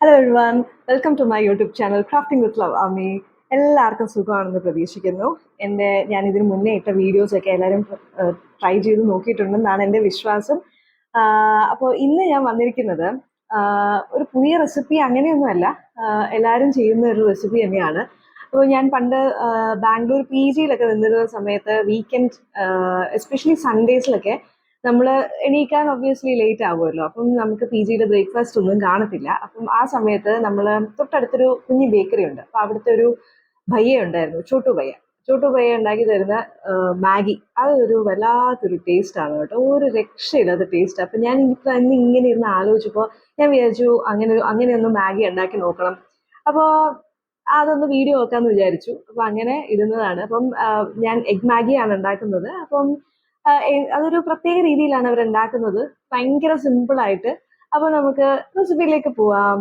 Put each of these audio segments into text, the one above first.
Hello everyone welcome to my YouTube channel crafting with love Ammi എല്ലാവർക്കും സുഖമാണെന്ന് പ്രതീക്ഷിക്കുന്നു. എന്റെ ഞാൻ ഇതിന് മുന്നേ ഇട്ട വീഡിയോസൊക്കെ എല്ലാവരും ട്രൈ ചെയ്ത് നോക്കിയിട്ടുണ്ടെന്നാണ് എന്റെ വിശ്വാസം. അപ്പോൾ ഇന്ന് ഞാൻ വന്നിരിക്കുന്നത് ഒരു പുതിയ റെസിപ്പി അങ്ങനെയൊന്നുമല്ല. എല്ലാവരും ചെയ്യുന്ന ഒരു റെസിപ്പി തന്നെയാണ്. അപ്പോൾ ഞാൻ പണ്ട് ബാംഗ്ലൂർ പി ജിയിലൊക്കെ നിന്നിരുന്ന സമയത്ത് വീക്കെൻഡ് എസ്പെഷ്യലി സൺഡേസിലൊക്കെ നമ്മൾ എണീക്കാൻ ഒബ്വിയസ്ലി ലേറ്റ് ആകുമല്ലോ അപ്പം നമുക്ക് പി ജിയുടെ ബ്രേക്ക്ഫാസ്റ്റ് ഒന്നും കാണത്തില്ല. അപ്പം ആ സമയത്ത് നമ്മൾ തൊട്ടടുത്തൊരു കുഞ്ഞു ബേക്കറി ഉണ്ട്. അപ്പം അവിടുത്തെ ഒരു ഭയ്യ ഉണ്ടായിരുന്നു. ചോട്ടു ഭയ്യ ചോട്ടു ഭയ്യ ഉണ്ടാക്കി തരുന്ന മാഗി. അതൊരു വല്ലാത്തൊരു ടേസ്റ്റ് ആണ് കേട്ടോ. ഒരു രക്ഷയില്ലാത്ത ടേസ്റ്റ് അപ്പം ഞാൻ ഇപ്പം അന്ന് ഇങ്ങനെ ഇരുന്ന് ആലോചിച്ചപ്പോൾ ഞാൻ വിചാരിച്ചു അങ്ങനെ അങ്ങനെയൊന്ന് മാഗി ഉണ്ടാക്കി നോക്കണം. അപ്പോൾ അതൊന്ന് വീഡിയോ വെക്കാമെന്ന് വിചാരിച്ചു. അപ്പം അങ്ങനെ ഇരുന്നതാണ്. അപ്പം ഞാൻ എഗ് മാഗിയാണ് ഉണ്ടാക്കുന്നത്. അപ്പം അതൊരു പ്രത്യേക രീതിയിലാണ് അവർ ഉണ്ടാക്കുന്നത് ഭയങ്കര സിമ്പിൾ ആയിട്ട്. അപ്പൊ നമുക്ക് റെസിപ്പിയിലേക്ക് പോവാം.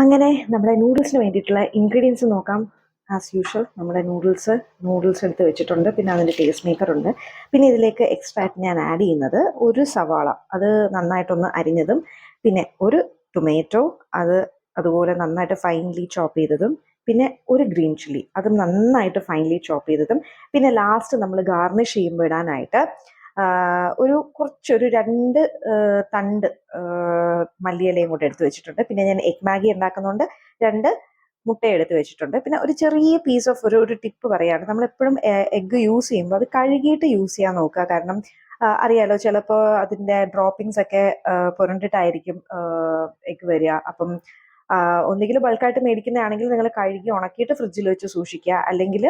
അങ്ങനെ നമ്മുടെ നൂഡിൽസിന് വേണ്ടിയിട്ടുള്ള ഇൻഗ്രീഡിയൻസ് നോക്കാം. ആസ് യൂഷ്വൽ നമ്മുടെ നൂഡിൽസ് നൂഡിൽസ് എടുത്ത് വെച്ചിട്ടുണ്ട്. പിന്നെ അതിന്റെ ടേസ്റ്റ് മേക്കർ ഉണ്ട്. പിന്നെ ഇതിലേക്ക് എക്സ്ട്രാക്ട് ഞാൻ ആഡ് ചെയ്യുന്നത് ഒരു സവാള. അത് നന്നായിട്ടൊന്ന് അരിഞ്ഞതും പിന്നെ ഒരു ടൊമാറ്റോ അത് അതുപോലെ നന്നായിട്ട് ഫൈൻലി ചോപ്പ് ചെയ്തതും പിന്നെ ഒരു ഗ്രീൻ ചില്ലി. അതും നന്നായിട്ട് ഫൈനലി ചോപ്പ് ചെയ്തതും. പിന്നെ ലാസ്റ്റ് നമ്മൾ ഗാർണിഷ് ചെയ്യുമ്പോൾ ഇടാനായിട്ട് ഒരു കുറച്ചൊരു രണ്ട് തണ്ട് മല്ലിയിലയും കൂടെ എടുത്ത് വെച്ചിട്ടുണ്ട്. പിന്നെ ഞാൻ എഗ് മാഗി ഉണ്ടാക്കുന്നതുകൊണ്ട് രണ്ട് മുട്ട എടുത്ത് വെച്ചിട്ടുണ്ട്. പിന്നെ ഒരു ചെറിയ പീസ് ഓഫ് ഒരു ഒരു ടിപ്പ് പറയാണ്. നമ്മൾ എപ്പോഴും എഗ്ഗ് യൂസ് ചെയ്യുമ്പോൾ അത് കഴുകിയിട്ട് യൂസ് ചെയ്യാൻ നോക്കുക. കാരണം അറിയാലോ ചിലപ്പോൾ അതിന്റെ ഡ്രോപ്പിങ്സ് ഒക്കെ പുരണ്ടിട്ടായിരിക്കും എഗ്ഗ് വരിക. അപ്പം ഒന്നുകിൽ ബൾക്കായിട്ട് മേടിക്കുന്നതാണെങ്കിൽ നിങ്ങൾ കഴുകി ഉണക്കിയിട്ട് ഫ്രിഡ്ജിൽ വെച്ച് സൂക്ഷിക്കുക. അല്ലെങ്കിൽ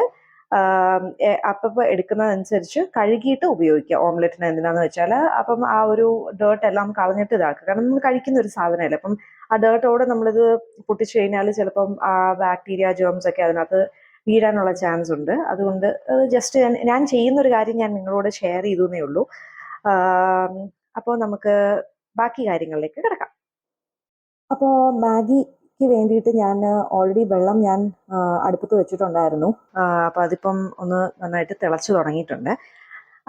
അപ്പം എടുക്കുന്നതനുസരിച്ച് കഴുകിയിട്ട് ഉപയോഗിക്കുക. ഓംലെറ്റിന് എന്തിനാന്ന് വെച്ചാൽ അപ്പം ആ ഒരു ഡേർട്ട് എല്ലാം കളഞ്ഞിട്ട് ഇതാക്കുക. കാരണം നമ്മൾ കഴിക്കുന്ന ഒരു സാധനമല്ല. അപ്പം ആ ഡേർട്ടോടെ നമ്മളിത് പൊട്ടിച്ചു കഴിഞ്ഞാൽ ചിലപ്പം ആ ബാക്ടീരിയ ജേംസ് ഒക്കെ അതിനകത്ത് വീഴാനുള്ള ചാൻസ് ഉണ്ട്. അതുകൊണ്ട് ജസ്റ്റ് ഞാൻ ചെയ്യുന്ന ഒരു കാര്യം ഞാൻ നിങ്ങളോട് ഷെയർ ചെയ്തു എന്നേ ഉള്ളൂ അപ്പോൾ നമുക്ക് ബാക്കി കാര്യങ്ങളിലേക്ക് കിടക്കാം. അപ്പോൾ മാഗിക്ക് വേണ്ടിയിട്ട് ഞാൻ ഓൾറെഡി വെള്ളം ഞാൻ അടുപ്പത്ത് വെച്ചിട്ടുണ്ടായിരുന്നു. അപ്പോൾ അതിപ്പം ഒന്ന് നന്നായിട്ട് തിളച്ചു തുടങ്ങിയിട്ടുണ്ട്.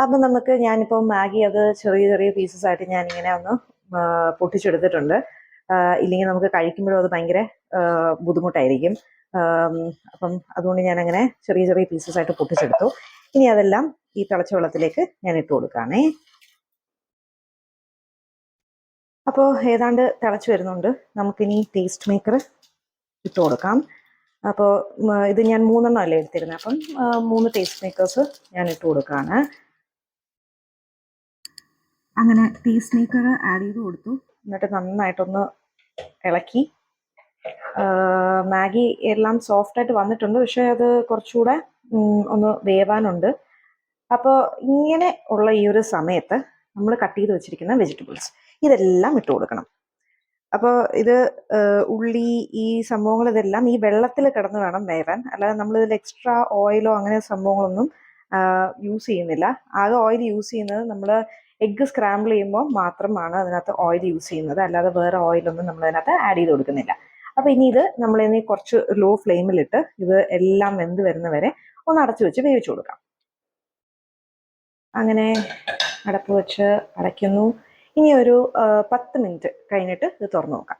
അപ്പം നമുക്ക് ഞാനിപ്പോൾ മാഗി അത് ചെറിയ ചെറിയ പീസസ് ആയിട്ട് ഞാൻ ഇങ്ങനെ ഒന്ന് പൊട്ടിച്ചെടുത്തിട്ടുണ്ട്. ഇല്ലെങ്കിൽ നമുക്ക് കഴിക്കുമ്പോഴും അത് ഭയങ്കര ബുദ്ധിമുട്ടായിരിക്കും. അപ്പം അതുകൊണ്ട് ഞാൻ അങ്ങനെ ചെറിയ ചെറിയ പീസസ് ആയിട്ട് പൊട്ടിച്ചെടുത്തു. ഇനി അതെല്ലാം ഈ തിളച്ച വെള്ളത്തിലേക്ക് ഞാൻ ഇട്ട് കൊടുക്കുകയാണേ. അപ്പോൾ ഏതാണ്ട് തിളച്ച് വരുന്നുണ്ട്. നമുക്കിനി ടേസ്റ്റ് മേക്കർ ഇട്ട് കൊടുക്കാം. അപ്പോൾ ഇത് ഞാൻ മൂന്നെണ്ണം അല്ലേ എടുത്തിരുന്നത് അപ്പം മൂന്ന് ടേസ്റ്റ് മേക്കേഴ്സ് ഞാൻ ഇട്ട് കൊടുക്കുകയാണ് അങ്ങനെ ടേസ്റ്റ് മേക്കർ ആഡ് ചെയ്ത് കൊടുത്തു. എന്നിട്ട് നന്നായിട്ടൊന്ന് ഇളക്കി. മാഗി എല്ലാം സോഫ്റ്റ് ആയിട്ട് വന്നിട്ടുണ്ട്. പക്ഷേ അത് കുറച്ചുകൂടെ ഒന്ന് വേവാനുണ്ട്. അപ്പോൾ ഇങ്ങനെ ഉള്ള ഈ ഒരു സമയത്ത് നമ്മൾ കട്ട് ചെയ്ത് വെച്ചിരിക്കുന്ന വെജിറ്റബിൾസ് ഇതെല്ലാം ഇട്ട് കൊടുക്കണം. അപ്പോൾ ഇത് ഉള്ളി ഈ സംഭവങ്ങൾ ഇതെല്ലാം ഈ വെള്ളത്തിൽ കിടന്ന് വേണം വേവാൻ. അല്ലാതെ നമ്മൾ ഇതിൽ എക്സ്ട്രാ ഓയിലോ അങ്ങനെ സംഭവങ്ങളൊന്നും യൂസ് ചെയ്യുന്നില്ല. ആകെ ഓയിൽ യൂസ് ചെയ്യുന്നത് നമ്മൾ എഗ്ഗ് സ്ക്രാമ്പിൾ ചെയ്യുമ്പോൾ മാത്രമാണ് അതിനകത്ത് ഓയിൽ യൂസ് ചെയ്യുന്നത്. അല്ലാതെ വേറെ ഓയിലൊന്നും നമ്മൾ അതിനകത്ത് ആഡ് ചെയ്ത് കൊടുക്കുന്നില്ല. അപ്പോൾ ഇനി ഇത് നമ്മൾ ഇനി കുറച്ച് ലോ ഫ്ലെയിമിലിട്ട് ഇത് എല്ലാം വെന്ത് വരുന്ന വരെ ഒന്ന് അടച്ചു വെച്ച് വേവിച്ചു കൊടുക്കാം. അങ്ങനെ അടപ്പ് വെച്ച് അടയ്ക്കുന്നു. ഇനി ഒരു പത്ത് മിനിറ്റ് കഴിഞ്ഞിട്ട് ഇത് തുറന്നു നോക്കാം.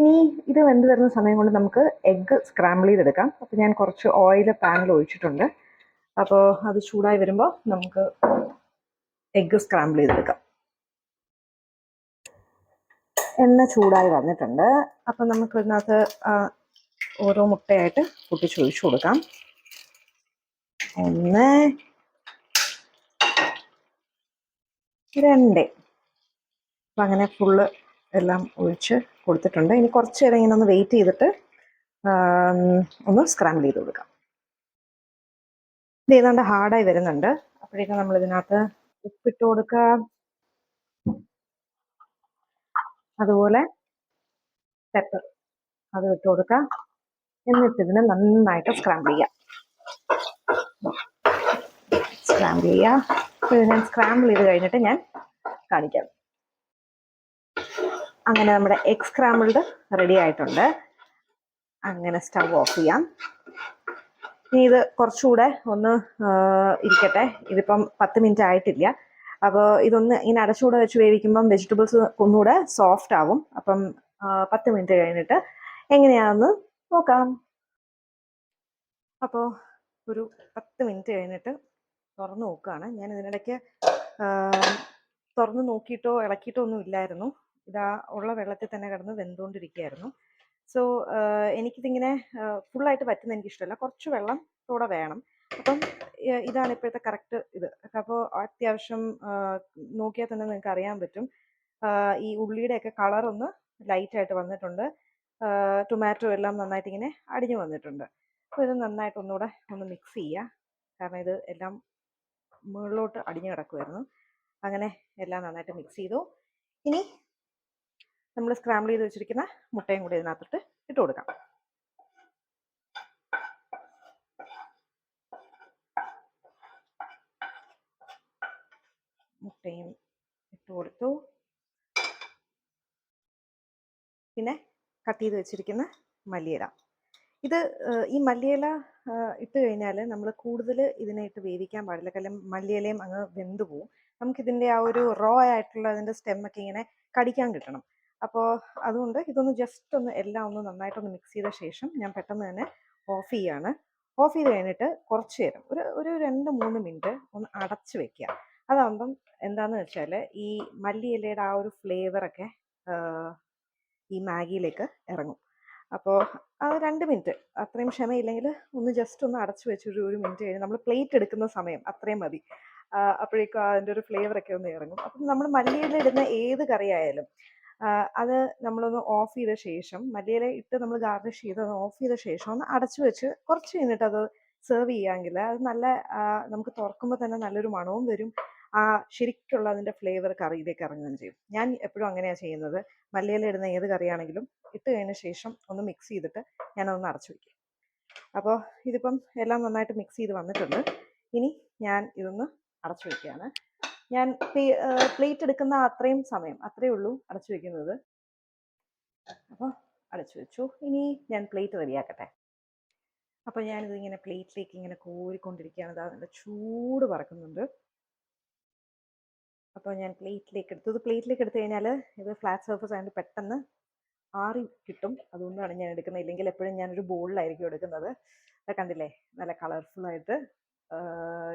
ഇനി ഇത് വെന്ത് വരുന്ന സമയം കൊണ്ട് നമുക്ക് എഗ്ഗ് സ്ക്രാമ്പിൾ ചെയ്തെടുക്കാം. അപ്പോൾ ഞാൻ കുറച്ച് ഓയിൽ പാനിൽ ഒഴിച്ചിട്ടുണ്ട്. അപ്പോൾ അത് ചൂടായി വരുമ്പോൾ നമുക്ക് എഗ്ഗ് സ്ക്രാമ്പിൾ ചെയ്തെടുക്കാം. എണ്ണ ചൂടായി വന്നിട്ടുണ്ട്. അപ്പം നമുക്ക് ഇതിനകത്ത് ഓരോ മുട്ടയായിട്ട് പൊട്ടിച്ചൊഴിച്ചു കൊടുക്കാം. ഒന്ന് രണ്ട്. അപ്പം അങ്ങനെ ഫുള്ള് എല്ലാം ഒഴിച്ച് കൊടുത്തിട്ടുണ്ട്. ഇനി കുറച്ച് നേരം ഇങ്ങനെ ഒന്ന് വെയിറ്റ് ചെയ്തിട്ട് ഒന്ന് സ്ക്രാമ്പിൾ ചെയ്ത് കൊടുക്കാം. ഇത് ഏതാണ്ട് ഹാർഡായി വരുന്നുണ്ട്. അപ്പോഴേക്കും നമ്മൾ ഇതിനകത്ത് ഉപ്പിട്ട് കൊടുക്കുക അതുപോലെ പെപ്പർ അത് ഇട്ട് കൊടുക്കുക എന്നിട്ട് ഇതിനെ നന്നായിട്ട് സ്ക്രാമ്പിൾ ചെയ്യാം. സ്ക്രാമ്പിൾ ചെയ്യുക ഇത് ഞാൻ സ്ക്രാമ്പിൾ ചെയ്ത് കഴിഞ്ഞിട്ട് ഞാൻ കാണിക്കാം. അങ്ങനെ നമ്മുടെ എഗ് സ്ക്രാമ്പിൾഡ് റെഡി ആയിട്ടുണ്ട്. അങ്ങനെ സ്റ്റവ് ഓഫ് ചെയ്യാം. ഇനി ഇത് കുറച്ചുകൂടെ ഒന്ന് ഇരിക്കട്ടെ. ഇതിപ്പം പത്ത് മിനിറ്റ് ആയിട്ടില്ല. അപ്പോൾ ഇതൊന്ന് ഇങ്ങനെ അടച്ചുകൂടെ വെച്ച് വേവിക്കുമ്പം വെജിറ്റബിൾസ് ഒന്നുകൂടെ സോഫ്റ്റ് ആവും. അപ്പം പത്ത് മിനിറ്റ് കഴിഞ്ഞിട്ട് എങ്ങനെയാണെന്ന് നോക്കാം. അപ്പോൾ ഒരു പത്ത് മിനിറ്റ് കഴിഞ്ഞിട്ട് തുറന്ന് നോക്കുകയാണ് ഞാൻ ഇതിനിടയ്ക്ക് തുറന്ന് നോക്കിയിട്ടോ ഇളക്കിയിട്ടോ ഒന്നും ഇല്ലായിരുന്നു. ഇതാ ഉള്ള വെള്ളത്തിൽ തന്നെ കിടന്ന് വെന്തുകൊണ്ടിരിക്കുകയായിരുന്നു. സോ എനിക്കിതിങ്ങനെ ഫുള്ളായിട്ട് പറ്റുന്ന എനിക്കിഷ്ടമല്ല. കുറച്ച് വെള്ളം കൂടെ വേണം. അപ്പം ഇതാണ് ഇപ്പോഴത്തെ കറക്റ്റ് ഇത്. അപ്പോൾ അത്യാവശ്യം നോക്കിയാൽ തന്നെ നിങ്ങൾക്ക് അറിയാൻ പറ്റും. ഈ ഉള്ളിയുടെയൊക്കെ കളറൊന്ന് ലൈറ്റായിട്ട് വന്നിട്ടുണ്ട്. ടൊമാറ്റോ എല്ലാം നന്നായിട്ട് ഇങ്ങനെ അടിഞ്ഞു വന്നിട്ടുണ്ട്. അപ്പോൾ ഇത് നന്നായിട്ട് ഒന്നുകൂടെ ഒന്ന് മിക്സ് ചെയ്യുക. കാരണം ഇത് എല്ലാം മുകളിലോട്ട് അടിഞ്ഞു കിടക്കുമായിരുന്നു അങ്ങനെ എല്ലാം നന്നായിട്ട് മിക്സ് ചെയ്തു. ഇനി നമ്മൾ സ്ക്രാമ്പിൾ ചെയ്ത് വെച്ചിരിക്കുന്ന മുട്ടയും കൂടി ഇതിനകത്തോട്ട് ഇട്ട് കൊടുക്കാം. മുട്ടയും ഇട്ട് കൊടുത്തു. പിന്നെ കട്ട് ചെയ്ത് വെച്ചിരിക്കുന്ന മല്ലിയില. ഇത് ഈ മല്ലിയില ഇട്ട് കഴിഞ്ഞാൽ നമ്മൾ കൂടുതൽ ഇതിനെ ഇട്ട് വേവിക്കാൻ പാടില്ല. കാരണം മല്ലിയിലയും അങ്ങ് വെന്ത് പോവും. നമുക്കിതിന്റെ ആ ഒരു റോ ആയിട്ടുള്ള അതിന്റെ സ്റ്റെമ്മൊക്കെ ഇങ്ങനെ കടിക്കാൻ കിട്ടണം. അപ്പോൾ അതുകൊണ്ട് ഇതൊന്ന് ജസ്റ്റ് ഒന്ന് എല്ലാം ഒന്ന് നന്നായിട്ടൊന്ന് മിക്സ് ചെയ്ത ശേഷം ഞാൻ പെട്ടെന്ന് തന്നെ ഓഫ് ചെയ്യാണ്. ഓഫ് ചെയ്ത് കഴിഞ്ഞിട്ട് കുറച്ച് നേരം ഒരു ഒരു രണ്ട് മൂന്ന് മിനിറ്റ് ഒന്ന് അടച്ച് വെക്കുക. അതാകുമ്പം എന്താണെന്ന് വെച്ചാൽ ഈ മല്ലിയിലയുടെ ആ ഒരു ഫ്ലേവറൊക്കെ ഈ മാഗിയിലേക്ക് ഇറങ്ങും. അപ്പോൾ ആ രണ്ട് മിനിറ്റ് അത്രയും ക്ഷമയില്ലെങ്കിൽ ഒന്ന് ജസ്റ്റ് ഒന്ന് അടച്ചു വെച്ച് ഒരു ഒരു മിനിറ്റ് കഴിഞ്ഞ് നമ്മൾ പ്ലേറ്റ് എടുക്കുന്ന സമയം അത്രയും മതി. അപ്പോഴേക്കും അതിന്റെ ഒരു ഫ്ലേവറൊക്കെ ഒന്ന് ഇറങ്ങും. അപ്പം നമ്മൾ മല്ലിയില ഇടുന്ന ഏത് കറിയായാലും അത് നമ്മളൊന്ന് ഓഫ് ചെയ്ത ശേഷം മല്ലിയില ഇട്ട് നമ്മൾ ഗാർണിഷ് ചെയ്ത് ഓഫ് ചെയ്ത ശേഷം ഒന്ന് അടച്ചു വെച്ച് കുറച്ച് കഴിഞ്ഞിട്ട് അത് സെർവ് ചെയ്യാമെങ്കിൽ അത് നല്ല നമുക്ക് തുറക്കുമ്പോൾ തന്നെ നല്ലൊരു മണവും വരും. ആ ശരിക്കുള്ള അതിന്റെ ഫ്ലേവർ കറിയിലേക്ക് ഇറങ്ങുകയും ചെയ്യും. ഞാൻ എപ്പോഴും അങ്ങനെയാണ് ചെയ്യുന്നത്. മല്ലിയിലിടുന്ന ഏത് കറിയാണെങ്കിലും ഇട്ട് കഴിഞ്ഞ ശേഷം ഒന്ന് മിക്സ് ചെയ്തിട്ട് ഞാനതൊന്ന് അടച്ചു വയ്ക്കും അപ്പോൾ ഇതിപ്പം എല്ലാം നന്നായിട്ട് മിക്സ് ചെയ്ത് വന്നിട്ടുണ്ട്. ഇനി ഞാൻ ഇതൊന്ന് അടച്ചു വയ്ക്കുകയാണ് ഞാൻ പ്ലേറ്റ് എടുക്കുന്ന അത്രയും സമയം അത്രയേ ഉള്ളൂ അടച്ചു വയ്ക്കുന്നത് അപ്പോൾ അടച്ചു വെച്ചു. ഇനി ഞാൻ പ്ലേറ്റ് റെഡിയാക്കട്ടെ. അപ്പോൾ ഞാനിത് ഇങ്ങനെ പ്ലേറ്റിലേക്ക് ഇങ്ങനെ കോരിക്കൊണ്ടിരിക്കുകയാണ്. നല്ല ചൂട് പറക്കുന്നുണ്ട്. അപ്പോൾ ഞാൻ പ്ലേറ്റിലേക്ക് എടുത്തു. ഇത് പ്ലേറ്റിലേക്ക് എടുത്തു കഴിഞ്ഞാൽ ഇത് ഫ്ലാറ്റ് സർഫസ് ആയതുകൊണ്ട് പെട്ടെന്ന് ആറി കിട്ടും. അതുകൊണ്ടാണ് ഞാൻ എടുക്കുന്നത്. ഇല്ലെങ്കിൽ എപ്പോഴും ഞാനൊരു ബോളിലായിരിക്കും എടുക്കുന്നത്. കണ്ടില്ലേ? നല്ല കളർഫുള്ളായിട്ട്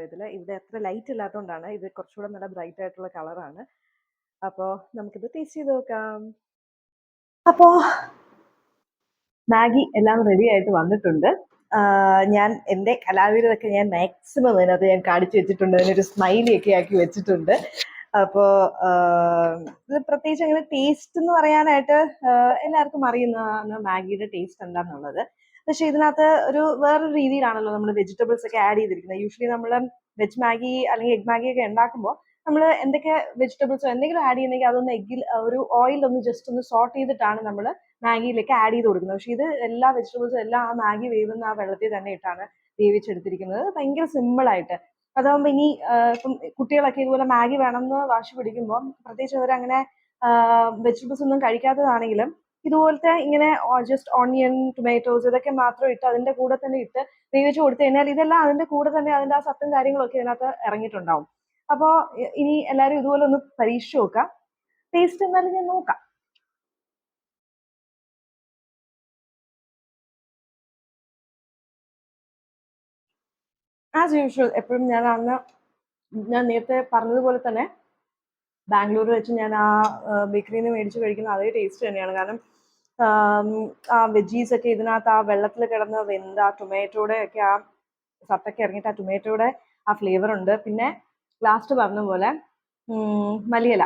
ഇതിൽ ഇവിടെ അത്ര ലൈറ്റ് ഇല്ലാത്തതുകൊണ്ടാണ് ഇത് കുറച്ചുകൂടെ നല്ല ബ്രൈറ്റ് ആയിട്ടുള്ള കളറാണ് അപ്പോൾ നമുക്കിത് ടേസ്റ്റ് ചെയ്ത് നോക്കാം. അപ്പോൾ മാഗി എല്ലാം റെഡി ആയിട്ട് വന്നിട്ടുണ്ട്. ഞാൻ എന്റെ കലാവിരതൊക്കെ ഞാൻ മാക്സിമം അതിനകത്ത് ഞാൻ കാണിച്ചു വെച്ചിട്ടുണ്ട്. അതിനൊരു സ്മൈലി ഒക്കെ ആക്കി വെച്ചിട്ടുണ്ട്. അപ്പോൾ ഇത് പ്രത്യേകിച്ച് അങ്ങനെ ടേസ്റ്റ് എന്ന് പറയാനായിട്ട് എല്ലാവർക്കും അറിയുന്നതാണ് മാഗിയുടെ ടേസ്റ്റ് എന്താണെന്നുള്ളത് പക്ഷെ ഇതിനകത്ത് ഒരു വേറൊരു രീതിയിലാണല്ലോ നമ്മൾ വെജിറ്റബിൾസ് ഒക്കെ ആഡ് ചെയ്തിരിക്കുന്നത്. യൂഷ്വലി നമ്മൾ വെജ് മാഗി അല്ലെങ്കിൽ എഗ് മാഗി ഒക്കെ ഉണ്ടാക്കുമ്പോൾ നമ്മൾ എന്തൊക്കെ വെജിറ്റബിൾസോ എന്തെങ്കിലും ആഡ് ചെയ്യുന്നെങ്കിൽ അതൊന്ന് എഗ്ഗിൽ ഒരു ഓയിൽ ഒന്ന് ജസ്റ്റ് ഒന്ന് സോട്ട് ചെയ്തിട്ടാണ് നമ്മൾ മാഗിയിലേക്ക് ആഡ് ചെയ്ത് കൊടുക്കുന്നത്. പക്ഷെ ഇത് എല്ലാ വെജിറ്റബിൾസും എല്ലാം ആ മാഗി വേവുന്ന ആ വെള്ളത്തിൽ തന്നെ ഇട്ടാണ് വേവിച്ചെടുത്തിരിക്കുന്നത്. ഭയങ്കര സിമ്പിൾ ആയിട്ട് അതാകുമ്പോൾ ഇനി ഇപ്പം കുട്ടികളൊക്കെ ഇതുപോലെ മാഗി വേണമെന്ന് വാശി പിടിക്കുമ്പോൾ പ്രത്യേകിച്ച് അവരങ്ങനെ വെജിറ്റബിൾസ് ഒന്നും കഴിക്കാത്തതാണെങ്കിലും ഇതുപോലത്തെ ഇങ്ങനെ ജസ്റ്റ് ഓണിയൻ ടൊമാറ്റോസ് ഇതൊക്കെ മാത്രം ഇട്ട് അതിന്റെ കൂടെ തന്നെ ഇട്ട് വേവിച്ച് കൊടുത്തു കഴിഞ്ഞാൽ ഇതെല്ലാം അതിന്റെ കൂടെ തന്നെ അതിന്റെ ആ സത്തും കാര്യങ്ങളൊക്കെ ഇതിനകത്ത് ഇറങ്ങിയിട്ടുണ്ടാവും. അപ്പോൾ ഇനി എല്ലാവരും ഇതുപോലെ ഒന്ന് പരീക്ഷിച്ച് നോക്കാം. ടേസ്റ്റ് എന്നാലും ഞാൻ നോക്കാം. ആസ് യൂഷ്വൽ എപ്പോഴും ഞാൻ അന്ന് ഞാൻ നേരത്തെ പറഞ്ഞതുപോലെ തന്നെ ബാംഗ്ലൂർ വെച്ച് ഞാൻ ആ ബേക്കറിയിൽ നിന്ന് മേടിച്ച് കഴിക്കുന്ന അതേ ടേസ്റ്റ് തന്നെയാണ്. കാരണം ആ വെജീസ് ഒക്കെ ഇതിനകത്ത് ആ വെള്ളത്തിൽ കിടന്ന് വെന്ത ആ ടൊമാറ്റോയുടെ ഒക്കെ ആ സത്തൊക്കെ ഇറങ്ങിയിട്ട് ആ ടൊമാറ്റോയുടെ ആ ഫ്ലേവർ ഉണ്ട്. പിന്നെ ലാസ്റ്റ് പറഞ്ഞ പോലെ മലിയല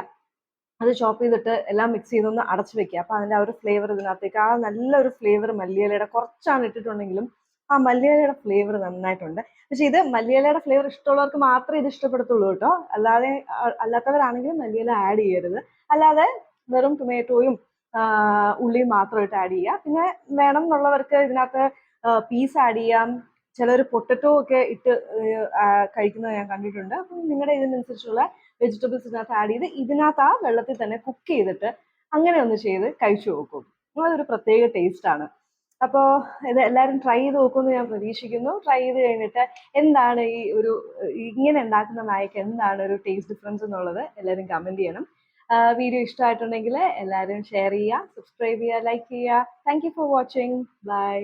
അത് ചോപ്പ് ചെയ്തിട്ട് എല്ലാം മിക്സ് ചെയ്തൊന്ന് അടച്ചു വെക്കുക. അപ്പോൾ അതിന്റെ ആ ഒരു ഫ്ലേവർ ഇതിനകത്തേക്ക് ആ നല്ലൊരു ഫ്ലേവർ മല്ലിയിലയുടെ കുറച്ചാണ് ഇട്ടിട്ടുണ്ടെങ്കിലും ആ മല്ലിയിലയുടെ ഫ്ലേവർ നന്നായിട്ടുണ്ട്. പക്ഷെ ഇത് മല്ലിയിലയുടെ ഫ്ലേവർ ഇഷ്ടമുള്ളവർക്ക് മാത്രമേ ഇത് ഇഷ്ടപ്പെടത്തുള്ളൂ കേട്ടോ. അല്ലാതെ അല്ലാത്തവരാണെങ്കിൽ മല്ലിയില ആഡ് ചെയ്യരുത്. അല്ലാതെ വെറും ടൊമാറ്റോയും ഉള്ളിയും മാത്രമായിട്ട് ആഡ് ചെയ്യുക. പിന്നെ വേണം എന്നുള്ളവർക്ക് ഇതിനകത്ത് പീസ് ആഡ് ചെയ്യാം. ചിലർ പൊട്ടറ്റോ ഒക്കെ ഇട്ട് കഴിക്കുന്നത് ഞാൻ കണ്ടിട്ടുണ്ട്. അപ്പം നിങ്ങളുടെ ഇതിനനുസരിച്ചുള്ള വെജിറ്റബിൾസ് ഇതിനകത്ത് ആഡ് ചെയ്ത് ഇതിനകത്ത് ആ വെള്ളത്തിൽ തന്നെ കുക്ക് ചെയ്തിട്ട് അങ്ങനെ ഒന്ന് ചെയ്ത് കഴിച്ചു നോക്കും. അതൊരു പ്രത്യേക ടേസ്റ്റ് ആണ്. അപ്പോൾ ഇത് എല്ലാവരും ട്രൈ ചെയ്ത് നോക്കുമെന്ന് ഞാൻ പ്രതീക്ഷിക്കുന്നു. ട്രൈ ചെയ്ത് കഴിഞ്ഞിട്ട് എന്താണ് ഈ ഒരു ഇങ്ങനെ ഉണ്ടാക്കുന്ന നായക്ക് എന്താണ് ഒരു ടേസ്റ്റ് ഡിഫറൻസ് എന്നുള്ളത് എല്ലാവരും കമന്റ് ചെയ്യണം. വീഡിയോ ഇഷ്ടമായിട്ടുണ്ടെങ്കിൽ എല്ലാവരും ഷെയർ ചെയ്യുക സബ്സ്ക്രൈബ് ചെയ്യുക ലൈക്ക് ചെയ്യുക. Thank you for watching bye